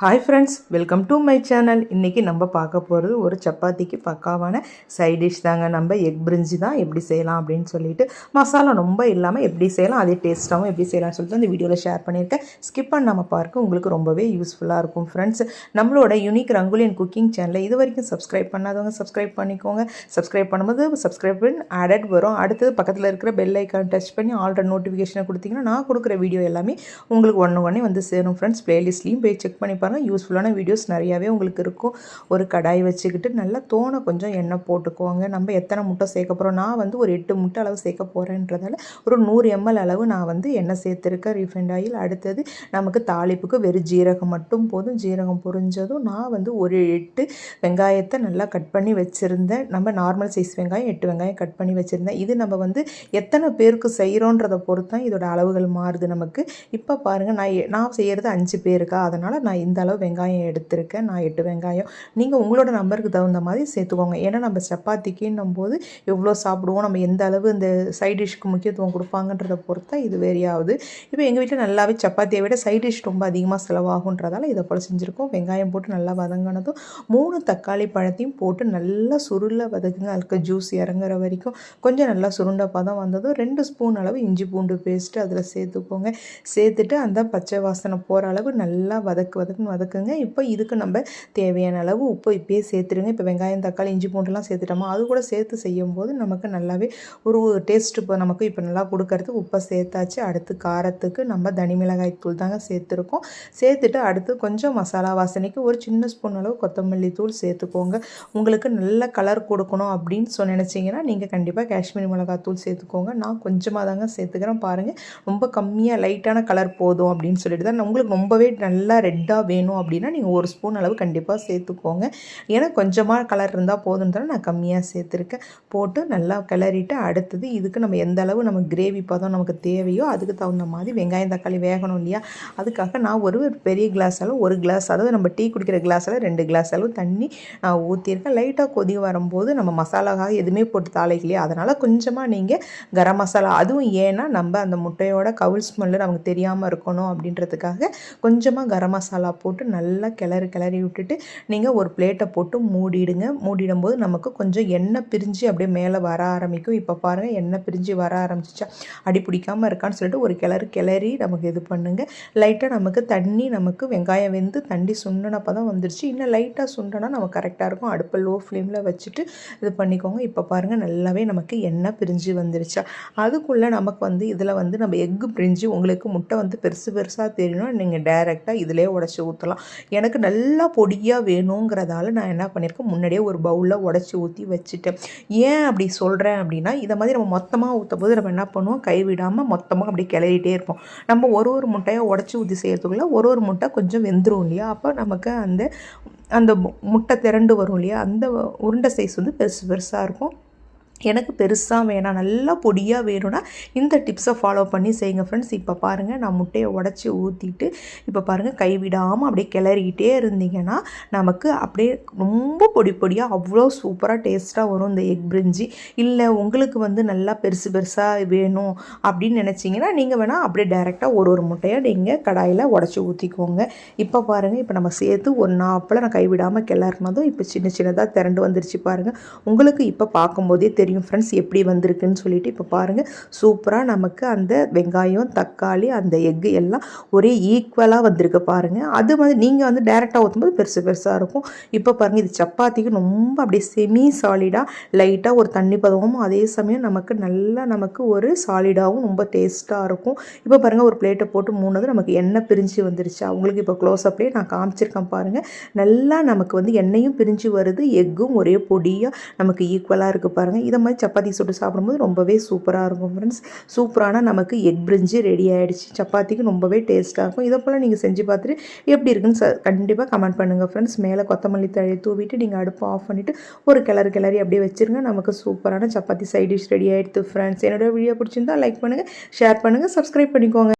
Hi friends welcome to my channel இன்றைக்கி நம்ம பார்க்க போகிறது ஒரு சப்பாத்திக்கு பக்காவான சைட் டிஷ் தாங்க. நம்ம எக் பிரிஞ்சி தான் எப்படி செய்யலாம் அப்படின்னு சொல்லிட்டு மசாலா ரொம்ப இல்லாமல் எப்படி செய்யலாம் அதே டேஸ்ட்டாகவும் எப்படி செய்யலாம்னு சொல்லிட்டு அந்த வீடியோவில் ஷேர் பண்ணியிருக்கேன். ஸ்கிப் பண்ணாமல் பார்க்க உங்களுக்கு ரொம்பவே யூஸ்ஃபுல்லாக இருக்கும் ஃப்ரெண்ட்ஸ் நம்மளோட யூனிக் ரங்குலியன் குக்கிங் சேனலை இது வரைக்கும் சப்ஸ்கிரைப் பண்ணாதவங்க சப்ஸ்கிரைப் பண்ணிக்கோங்க. சப்ஸ்கிரைப் பண்ணும்போது சப்ஸ்கிரைப் பண்ணி ஆடட் வரும். அடுத்தது பக்கத்தில் இருக்கிற பெல் ஐக்கான் டச் பண்ணி ஆல்ரெடி நோட்டிஃபிகேஷனை கொடுத்தீங்கன்னா நான் கொடுக்குற வீடியோ எல்லாமே உங்களுக்கு ஒன்று ஒன்றே வந்து சேரும் ஃப்ரெண்ட்ஸ் ப்ளேலிஸ்ட்லேயும் போய் செக் பண்ணி பாருங்கள் யூஸ்ஃபுல்லான வீடியோஸ் நிறையாவே உங்களுக்கு இருக்கும். ஒரு கடாய் வச்சுக்கிட்டு நல்லா தோணை கொஞ்சம் எண்ணெய் போட்டுக்கோங்க. நம்ம எத்தனை முட்டை சேர்க்க போகிறோம் நான் வந்து ஒரு எட்டு முட்டை அளவு சேர்க்க போகிறேன்றதால ஒரு நூறு எம்எல் அளவு நான் வந்து எண்ணெய் சேர்த்துருக்கேன். Refined oil. அடுத்தது நமக்கு தாளிப்புக்கு வெறும் ஜீரகம் மட்டும் போதும். ஜீரகம் பொரிஞ்சதும் நான் வந்து ஒரு எட்டு வெங்காயத்தை நல்லா கட் பண்ணி வச்சுருந்தேன். நம்ம நார்மல் சைஸ் வெங்காயம் எட்டு வெங்காயம் கட் பண்ணி வச்சுருந்தேன். இது நம்ம வந்து எத்தனை பேருக்கு செய்கிறோன்றதை பொறுத்து தான் இதோட அளவுகள் மாறுது நமக்கு. இப்போ பாருங்கள் நான் நான் செய்கிறது அஞ்சு பேருக்கா? அதனால் நான் இந்த அளவு வெங்காயம் எடுத்திருக்கேன். நான் எட்டு வெங்காயம். நீங்கள் உங்களோட நம்பருக்கு தகுந்த மாதிரி சேர்த்துக்கோங்க. ஏன்னா நம்ம சப்பாத்திக்குன்னும் போது எவ்வளோ சாப்பிடுவோம் நம்ம எந்த அளவு இந்த சைட் டிஷ்க்கு முக்கியத்துவம் கொடுப்பாங்கன்றத பொறுத்தா இது வேறையாவது. இப்போ எங்கள் வீட்டில் நல்லாவே சப்பாத்தியை விட சைட் டிஷ் ரொம்ப அதிகமாக செலவாகுன்றதால இதை போல் செஞ்சுருக்கோம். வெங்காயம் போட்டு நல்லா வதங்கினதும் மூணு தக்காளி பழத்தையும் போட்டு நல்லா சுருள வதக்குங்க. அதுக்கு ஜூஸ் இறங்குற வரைக்கும் கொஞ்சம் நல்லா சுருண்ட பதம் வந்ததும் ரெண்டு ஸ்பூன் அளவு இஞ்சி பூண்டு பேஸ்ட்டு அதில் சேர்த்துக்கோங்க. சேர்த்துட்டு அந்த பச்சை வாசனை போகிற அளவு நல்லா வதக்கு வதக்கு வதக்குங்க. இப்போ இதுக்கு நம்ம தேவையான அளவு உப்பு இப்பயே சேர்த்துருங்க இப்போ வெங்காயம் தக்காளி இஞ்சி பூண்டுலாம் சேர்த்துட்டோமா அது கூட சேர்த்து செய்யும்போது நமக்கு நல்லாவே ஒரு டேஸ்ட் இப்போ நமக்கு இப்போ நல்லா கொடுக்கறதுக்கு உப்பை சேர்த்தாச்சு. அடுத்து காரத்துக்கு நம்ம தனி மிளகாய் தூள் தாங்க சேர்த்துருக்கோம். சேர்த்துட்டு அடுத்து கொஞ்சம் மசாலா வாசனைக்கு ஒரு சின்ன ஸ்பூன் அளவு கொத்தமல்லி தூள் சேர்த்துக்கோங்க. உங்களுக்கு நல்ல கலர் கொடுக்கணும் அப்படின்னு சொன்ன நினச்சிங்கன்னா நீங்கள் கண்டிப்பாக காஷ்மீரி மிளகாய் தூள் சேர்த்துக்கோங்க. நான் கொஞ்சமாக தாங்க சேர்த்துக்கிறேன். பாருங்கள் ரொம்ப கம்மியாக லைட்டான கலர் போதும் அப்படின்னு சொல்லிட்டு தான். உங்களுக்கு ரொம்பவே நல்லா ரெட்டாக வேணும் அப்படின்னா நீங்கள் ஒரு ஸ்பூன் அளவு கண்டிப்பாக சேர்த்துக்கோங்க. ஏன்னா கொஞ்சமாக கலர் இருந்தால் போதுன்றதால நான் கம்மியாக சேர்த்துருக்கேன். போட்டு நல்லா கிளறிட்டு அடுத்தது இதுக்கு நம்ம எந்த அளவு நம்ம கிரேவி பதம் நமக்கு தேவையோ அதுக்கு தகுந்த மாதிரி வெங்காயம் தக்காளி வேகணும் இல்லையா? அதுக்காக நான் ஒரு பெரிய கிளாஸ் அளவு ஒரு கிளாஸ் அதாவது நம்ம டீ குடிக்கிற கிளாஸ் அளவு ரெண்டு கிளாஸ் அளவு தண்ணி நான் ஊற்றிருக்கேன் லைட்டாக கொதி வரும்போது நம்ம மசாலாக்காக எதுவுமே போட்டு தாளிக்கலையா. அதனால் கொஞ்சமாக நீங்கள் கரம் மசாலா அதுவும் ஏன்னா நம்ம அந்த முட்டையோட கவுல் ஸ்மெல்லு நமக்கு தெரியாமல் இருக்கணும் அப்படின்றதுக்காக கொஞ்சமாக கரம் மசாலா போட்டு நல்லா கிளறி கிளறி விட்டுட்டு நீங்கள் ஒரு பிளேட்டை போட்டு மூடிடுங்க. மூடிடும்போது நமக்கு கொஞ்சம் எண்ணெய் பிரிஞ்சு அப்படியே மேலே வர ஆரம்பிக்கும். இப்போ பாருங்கள் எண்ணெய் பிரிஞ்சு வர ஆரம்பிச்சிச்சா? அடி பிடிக்காமல் இருக்கான்னு சொல்லிட்டு ஒரு கிளறு கிளறி நமக்கு இது பண்ணுங்கள் லைட்டாக நமக்கு தண்ணி நமக்கு வெங்காயம் வெந்து தண்ணி சுண்டினப்போ தான் வந்துருச்சு. இன்னும் லைட்டாக சுண்டனா நமக்கு கரெக்டாக இருக்கும். அடுப்பை லோ ஃப்ளேமில் வச்சுட்டு இது பண்ணிக்கோங்க. இப்போ பாருங்கள் நல்லாவே நமக்கு எண்ணெய் பிரிஞ்சு வந்துருச்சா? அதுக்குள்ளே நமக்கு வந்து இதில் வந்து நம்ம எக்கு பிரிஞ்சு உங்களுக்கு முட்டை வந்து பெருசு பெருசாக தெரியணும் நீங்கள் டைரெக்டாக இதிலே உடச்சி ஊற்றலாம் எனக்கு நல்லா பொடியாக வேணுங்கிறதால நான் என்ன பண்ணியிருக்கேன் முன்னாடியே ஒரு பவுலில் உடச்சி ஊற்றி வச்சுட்டேன். ஏன் அப்படி சொல்கிறேன் அப்படின்னா இதை மாதிரி நம்ம மொத்தமாக ஊற்றும் போது நம்ம என்ன பண்ணுவோம்? கைவிடாமல் மொத்தமாக அப்படி கிளறிட்டே இருப்போம். நம்ம ஒரு ஒரு முட்டையை உடச்சி ஊற்றி செய்கிறதுக்குள்ளே ஒரு ஒரு முட்டை கொஞ்சம் வெந்துடும் இல்லையா? அப்போ நமக்கு அந்த அந்த முட்டை திரண்டு வரும் இல்லையா? அந்த உருண்டை சைஸ் வந்து பெருசு பெருசாக இருக்கும். எனக்கு பெருசாக வேணாம் நல்லா பொடியாக வேணும்னா இந்த டிப்ஸை ஃபாலோ பண்ணி செய்யுங்க ஃப்ரெண்ட்ஸ் இப்போ பாருங்கள் நான் முட்டையை உடச்சி ஊற்றிட்டு இப்போ பாருங்கள் கைவிடாமல் அப்படியே கிளறிக்கிட்டே இருந்தீங்கன்னா நமக்கு அப்படியே ரொம்ப பொடி பொடியாக அவ்வளோ சூப்பராக டேஸ்ட்டாக வரும் இந்த எக் பிரிஞ்சி இல்லை உங்களுக்கு வந்து நல்லா பெருசு பெருசாக வேணும் அப்படின்னு நினச்சிங்கன்னா நீங்கள் வேணால் அப்படியே டேரெக்டாக ஒரு ஒரு முட்டையை நீங்கள் கடாயில் உடச்சி ஊற்றிக்கோங்க இப்போ பாருங்கள் இப்போ நம்ம சேர்த்து ஒரு நாப்பில் நான் கைவிடாமல் கிளறினதும் இப்போ சின்ன சின்னதாக திரண்டு வந்துருச்சு பாருங்கள் உங்களுக்கு இப்போ பார்க்கும்போதே தெரியும். ஃப்ரெண்ட்ஸ் எப்படி வந்திருக்குன்னு சொல்லிட்டு இப்போ பாருங்கள் சூப்பராக நமக்கு அந்த வெங்காயம் தக்காளி அந்த எக்கு எல்லாம் ஒரே ஈக்குவலாக வந்திருக்கு பாருங்கள் அது வந்து நீங்கள் வந்து டேரெக்டாக ஊற்றும்போது பெருசு பெருசாக இருக்கும். இப்போ பாருங்கள் இது சப்பாத்திக்கு ரொம்ப அப்படியே செமி சாலிடாக லைட்டாக ஒரு தண்ணி பதமும் அதே சமயம் நமக்கு நல்லா நமக்கு ஒரு சாலிடாகவும் ரொம்ப டேஸ்ட்டாக இருக்கும். இப்போ பாருங்கள் ஒரு பிளேட்டை போட்டு மூணது நமக்கு எண்ணெய் பிரிஞ்சு வந்துருச்சு. அவங்களுக்கு இப்போ க்ளோஸ் அப்லேயே நான் காமிச்சிருக்கேன் பாருங்கள் நல்லா நமக்கு வந்து எண்ணெயும் பிரிஞ்சு வருது எக்கும் ஒரே பொடியாக நமக்கு ஈக்குவலாக இருக்குது பாருங்கள் இதை மாதிரி சப்பாத்தி சுட்டு சாப்பிடும்போது ரொம்பவே சூப்பராக இருக்கும் ஃப்ரெண்ட்ஸ் சூப்பரான நமக்கு எக் பிரிஞ்சு ரெடி ஆகிடுச்சு சப்பாத்திக்கு ரொம்பவே டேஸ்ட்டாக இருக்கும். இதை போல் நீங்கள் செஞ்சு பார்த்துட்டு எப்படி இருக்குன்னு ச கண்டிப்பாக கமெண்ட் பண்ணுங்கள் ஃப்ரெண்ட்ஸ் மேலே கொத்தமல்லி தழையை தூவிட்டு நீங்கள் அடுப்பு ஆஃப் பண்ணிவிட்டு ஒரு கிளறு கிளறி அப்படியே வச்சிருங்க. நமக்கு சூப்பரான சப்பாத்தி சைட் டிஷ் ரெடி ஆகிடுது ஃப்ரெண்ட்ஸ் என்னோடய வீடியோ பிடிச்சிருந்தா லைக் பண்ணுங்கள் ஷேர் பண்ணுங்கள் சப்ஸ்கிரைப் பண்ணிக்கோங்க.